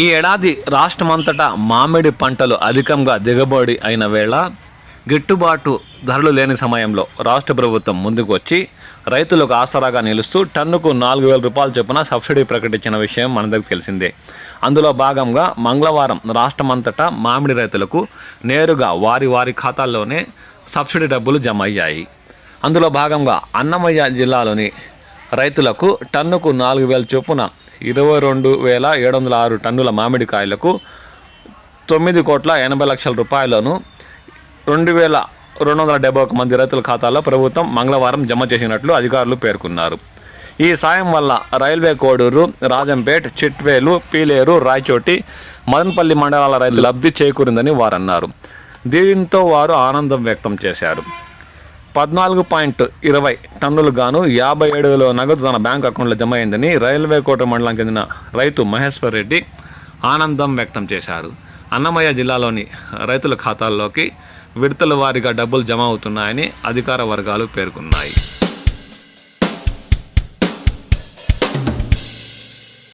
ఈ ఏడాది రాష్ట్రమంతటా మామిడి పంటలు అధికంగా దిగుబడి అయిన వేళ గిట్టుబాటు ధరలు లేని సమయంలో రాష్ట్ర ప్రభుత్వం ముందుకు వచ్చి రైతులకు ఆసరాగా నిలుస్తూ టన్నుకు నాలుగు వేల రూపాయల చొప్పున సబ్సిడీ ప్రకటించిన విషయం మనందరికి తెలిసిందే. అందులో భాగంగా మంగళవారం రాష్ట్రమంతటా మామిడి రైతులకు నేరుగా వారి వారి ఖాతాల్లోనే సబ్సిడీ డబ్బులు జమ అయ్యాయి. అందులో భాగంగా అన్నమయ్య జిల్లాలోని రైతులకు టన్నుకు నాలుగు వేల చొప్పున ఇరవై రెండు వేల ఏడు వందల ఆరు టన్నుల మామిడికాయలకు తొమ్మిది కోట్ల ఎనభై లక్షల రూపాయలను రెండు వేల రెండు వందల డెబ్బై ఒక మంది రైతుల ఖాతాలో ప్రభుత్వం మంగళవారం జమ చేసినట్లు అధికారులు పేర్కొన్నారు. ఈ సాయం వల్ల రైల్వే కోడూరు రాజంపేట్ చిట్వేలు పీలేరు రాయచోటి మదనపల్లి మండలాల రైతు లబ్ధి చేకూరిందని వారన్నారు. దీంతో వారు ఆనందం వ్యక్తం చేశారు. పద్నాలుగు పాయింట్ ఇరవై టన్నులు గాను యాభై ఏడు వేల నగదు తన బ్యాంక్ అకౌంట్లో జమ అయిందని రైల్వే కోట మండలం చెందిన రైతు మహేశ్వర్ రెడ్డి ఆనందం వ్యక్తం చేశారు. అన్నమయ్య జిల్లాలోని రైతుల ఖాతాల్లోకి విడతల వారీగా డబ్బులు జమ అవుతున్నాయని అధికార వర్గాలు పేర్కొన్నాయి.